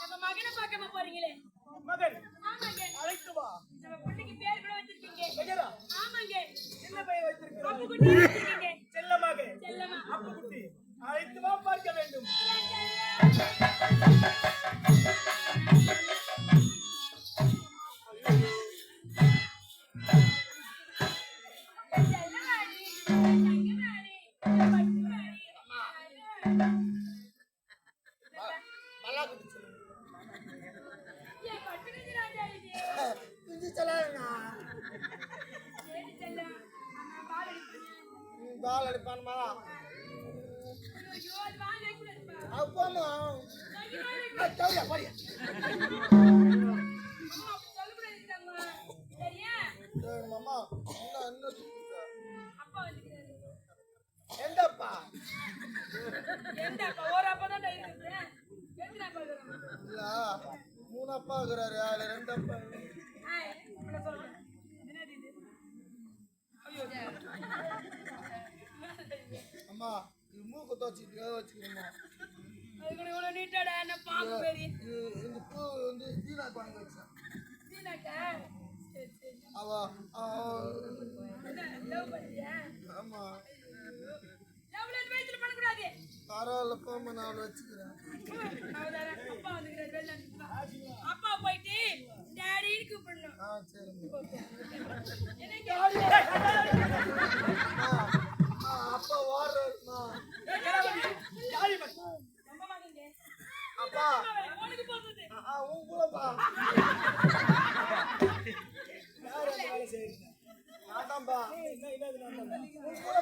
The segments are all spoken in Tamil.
நம்ம மகனை பார்க்காம மகன். ஆமாங்க. அழைத்து வா. நம்ம பொண்ணுக்கு வச்சிருக்கீங்க. ஆமாங்க. என்ன பெயர் வச்சிருக்கீங்க. செல்லமாக செல்லமா அப்பு குட்டி. அழைத்து வா பார்க்க வேண்டும். பால் அடிப்பானுமா அப்பமா மாமா என்ன எந்தப்பா எந்தப்பா ஒரு அப்பா தான் இருக்குது இல்ல மூணு அப்பா இருக்கிறாரு. அதுல ரெண்டு அப்பா அம்மா இது மூக்கு துவச்சிட்டு வச்சுக்கிறோமா என்ன பாம்பு மாதிரி இந்த பூ வந்து தீனா பாங்க வச்சா வச்சுக்கிறேன் அப்பா போயிட்டு டேடின்னு கூப்பிடணும் ஆ அப்பா உங்களப்பா நாட்டாம்பா என்ன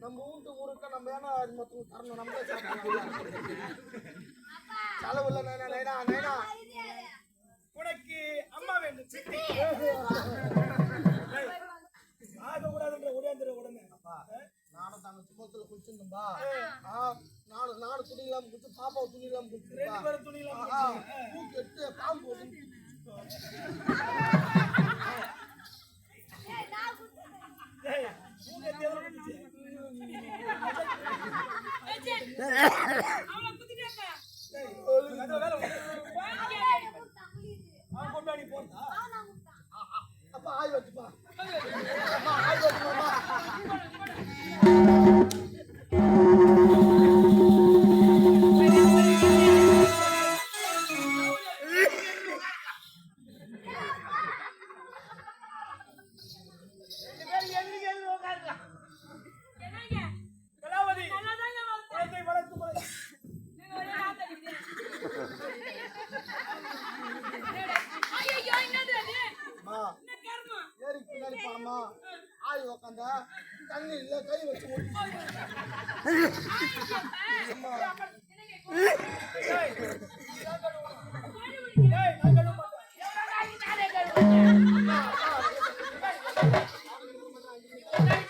நம்ம வீட்டு ஊருக்கு நம்ம ஏன்னா அது மொத்தம் தரணும் நம்ம செலவுல நைனா நைனா உனக்கு அம்மா வேண்டும் அப்பா நானும் தங்கச்சி கோத்துல குளிச்சிருந்தேன்பா நாலு நாலு துணி இல்லாம குளிச்சு பாப்பாவை துணி இல்லாம குளிச்சிருந்தேன் உட்காரணுமா ஆய் உட்காந்தா தண்ணி இல்ல கை வச்சு Thank.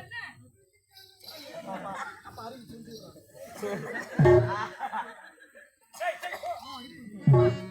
சரி